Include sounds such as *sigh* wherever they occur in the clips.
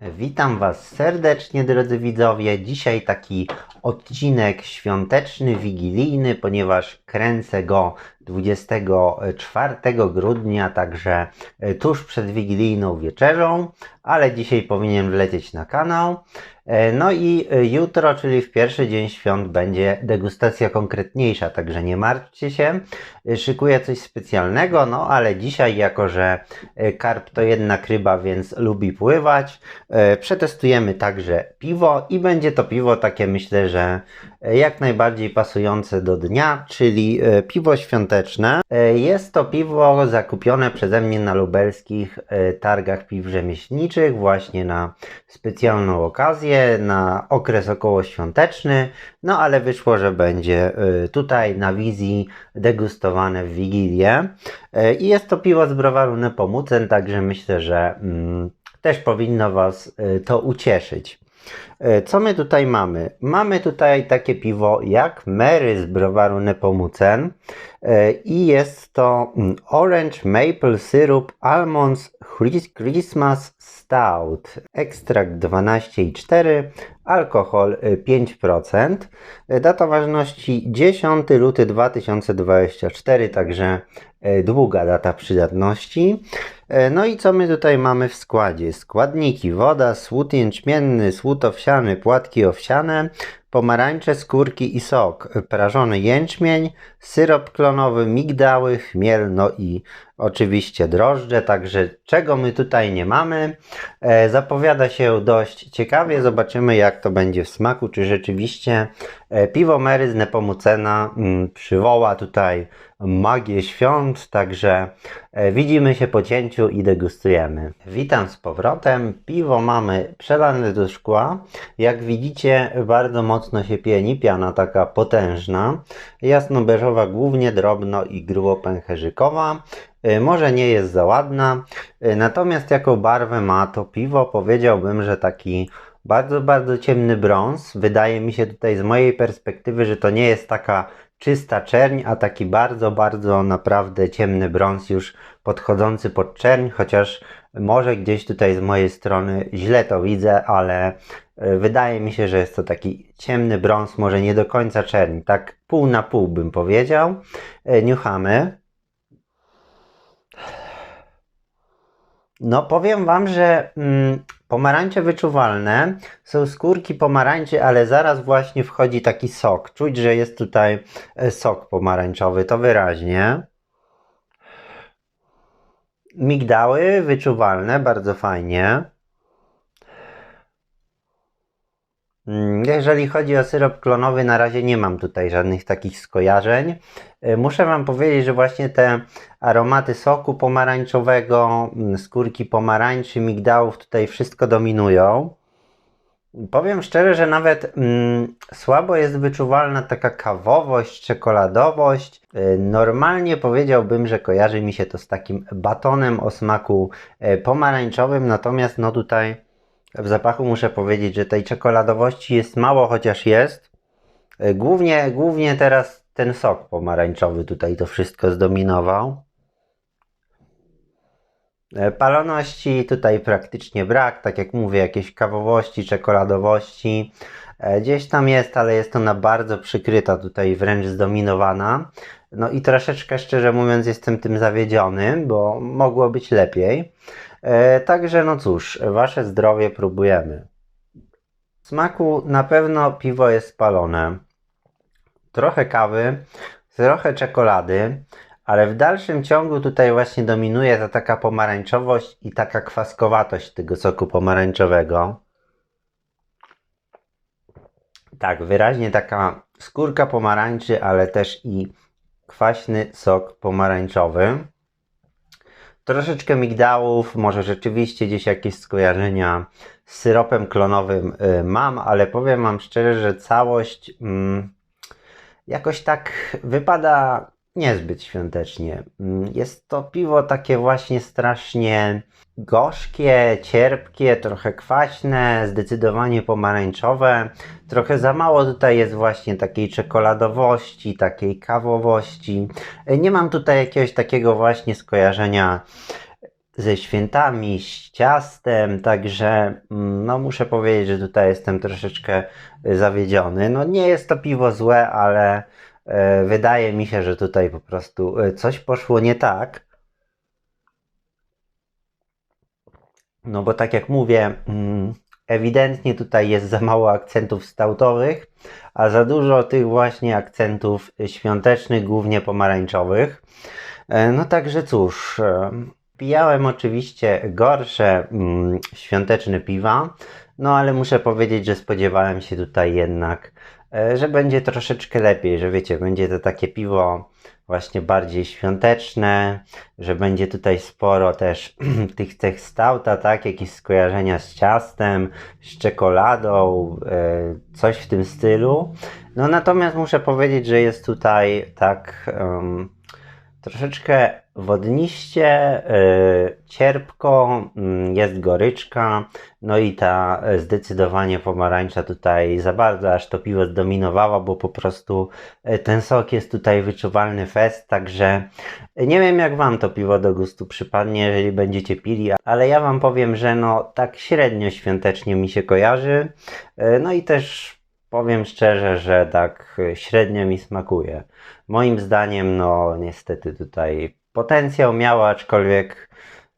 Witam Was serdecznie, drodzy widzowie. Dzisiaj taki odcinek świąteczny, wigilijny, ponieważ kręcę go 24 grudnia, także e, tuż przed wigilijną wieczerzą, ale dzisiaj powinien wlecieć na kanał. E, No i e, jutro, czyli w pierwszy dzień świąt, będzie degustacja konkretniejsza, także nie martwcie się. Szykuję coś specjalnego, no ale dzisiaj, jako że karp to jednak ryba, więc lubi pływać, przetestujemy także piwo i będzie to piwo takie, myślę, że jak najbardziej pasujące do dnia, czyli piwo świąteczne. E, Jest to piwo zakupione przeze mnie na lubelskich e, targach piw rzemieślniczych, właśnie na specjalną okazję, na okres okołoświąteczny, no ale wyszło, że będzie e, tutaj na wizji degustowane w Wigilię. I jest to piwo z browaru Nepomucen, także myślę, że mm, też powinno Was to ucieszyć. E, Co my tutaj mamy? Mamy tutaj takie piwo jak Mary z browaru Nepomucen e, i jest to mm, Orange Maple Syrup Almonds Chris- Christmas Stout. Ekstrakt 12,4, alkohol e, 5%. E, Data ważności 10 luty 2024, także długa data przydatności. E, No i co my tutaj mamy w składzie? Składniki: woda, słód jęczmienny, słód owsiany, płatki owsiane, pomarańcze, skórki i sok, prażony jęczmień, syrop klonowy, migdały, chmiel, no i oczywiście drożdże. Także czego my tutaj nie mamy? E, zapowiada się dość ciekawie. Zobaczymy, jak to będzie w smaku. Czy rzeczywiście e, piwo Mary z Nepomucena mm, przywoła tutaj magię świąt. Także e, widzimy się po cięciu i degustujemy. Witam z powrotem. Piwo mamy przelane do szkła. Jak widzicie, bardzo mocno się pieni. Piana taka potężna. Jasno-beżowa, głównie drobno i grubo pęcherzykowa. E, Może nie jest za ładna, e, natomiast jaką barwę ma to piwo, powiedziałbym, że taki bardzo, bardzo ciemny brąz. Wydaje mi się tutaj z mojej perspektywy, że to nie jest taka czysta czerń, a taki bardzo, bardzo naprawdę ciemny brąz już podchodzący pod czerń, chociaż może gdzieś tutaj z mojej strony źle to widzę, ale e, wydaje mi się, że jest to taki ciemny brąz, może nie do końca czerń, tak pół na pół bym powiedział. E, Niuchamy. No, powiem Wam, że mm, pomarańcze wyczuwalne są skórki pomarańczy, ale zaraz właśnie wchodzi taki sok. Czuć, że jest tutaj e, sok pomarańczowy, to wyraźnie. Migdały wyczuwalne, bardzo fajnie. Mm, Jeżeli chodzi o syrop klonowy, na razie nie mam tutaj żadnych takich skojarzeń. E, Muszę Wam powiedzieć, że właśnie te aromaty soku pomarańczowego, mm, skórki pomarańczy, migdałów tutaj wszystko dominują. Powiem szczerze, że nawet mm, słabo jest wyczuwalna taka kawowość, czekoladowość. E, Normalnie powiedziałbym, że kojarzy mi się to z takim batonem o smaku e, pomarańczowym, natomiast no tutaj w zapachu muszę powiedzieć, że tej czekoladowości jest mało, chociaż jest. E, Głównie, głównie teraz ten sok pomarańczowy tutaj to wszystko zdominował. E, Paloności tutaj praktycznie brak, tak jak mówię, jakieś kawowości, czekoladowości. E, Gdzieś tam jest, ale jest ona bardzo przykryta, tutaj wręcz zdominowana. No i troszeczkę, szczerze mówiąc, jestem tym zawiedziony, bo mogło być lepiej. E, Także no cóż, wasze zdrowie próbujemy. W smaku na pewno piwo jest spalone. Trochę kawy, trochę czekolady, ale w dalszym ciągu tutaj właśnie dominuje ta taka pomarańczowość i taka kwaskowatość tego soku pomarańczowego. Tak, wyraźnie taka skórka pomarańczy, ale też i kwaśny sok pomarańczowy. Troszeczkę migdałów, może rzeczywiście gdzieś jakieś skojarzenia z syropem klonowym y, mam, ale powiem Wam szczerze, że całość mm, jakoś tak wypada niezbyt świątecznie. Mm, Jest to piwo takie właśnie strasznie gorzkie, cierpkie, trochę kwaśne, zdecydowanie pomarańczowe. Trochę za mało tutaj jest właśnie takiej czekoladowości, takiej kawowości. Nie mam tutaj jakiegoś takiego właśnie skojarzenia ze świętami, z ciastem, także mm, no muszę powiedzieć, że tutaj jestem troszeczkę zawiedziony. No nie jest to piwo złe, ale e, wydaje mi się, że tutaj po prostu e, coś poszło nie tak. No bo tak jak mówię, mm, ewidentnie tutaj jest za mało akcentów stoutowych, a za dużo tych właśnie akcentów świątecznych, głównie pomarańczowych. E, No także cóż, e, pijałem oczywiście gorsze mm, świąteczne piwa, no ale muszę powiedzieć, że spodziewałem się tutaj jednak, e, że będzie troszeczkę lepiej, że wiecie, będzie to takie piwo właśnie bardziej świąteczne, że będzie tutaj sporo też *clears throat* tych cech stouta, tak, jakieś skojarzenia z ciastem, z czekoladą, e, coś w tym stylu. No natomiast muszę powiedzieć, że jest tutaj tak em, troszeczkę wodniście, y, cierpko, mm, jest goryczka, no i ta e, zdecydowanie pomarańcza tutaj za bardzo aż to piwo zdominowała, bo po prostu e, ten sok jest tutaj wyczuwalny fest, także nie wiem jak wam to piwo do gustu przypadnie, jeżeli będziecie pili, ale ja wam powiem, że no tak średnio świątecznie mi się kojarzy, no i też powiem szczerze, że tak e, średnio mi smakuje. Moim zdaniem, no niestety tutaj potencjał miała, aczkolwiek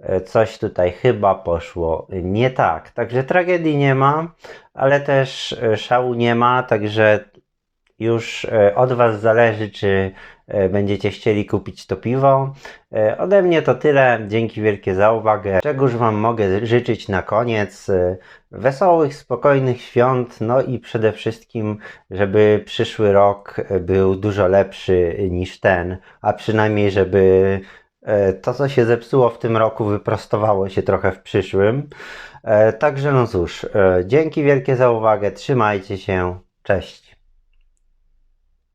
e, coś tutaj chyba poszło nie tak. Także tragedii nie ma, ale też e, szału nie ma, także już od Was zależy, czy będziecie chcieli kupić to piwo. E, Ode mnie to tyle. Dzięki wielkie za uwagę. Czegoż Wam mogę życzyć na koniec? E, Wesołych, spokojnych świąt, no i przede wszystkim, żeby przyszły rok e, był dużo lepszy niż ten, a przynajmniej, żeby e, to, co się zepsuło w tym roku, wyprostowało się trochę w przyszłym. E, Także no cóż, e, dzięki wielkie za uwagę, trzymajcie się, cześć.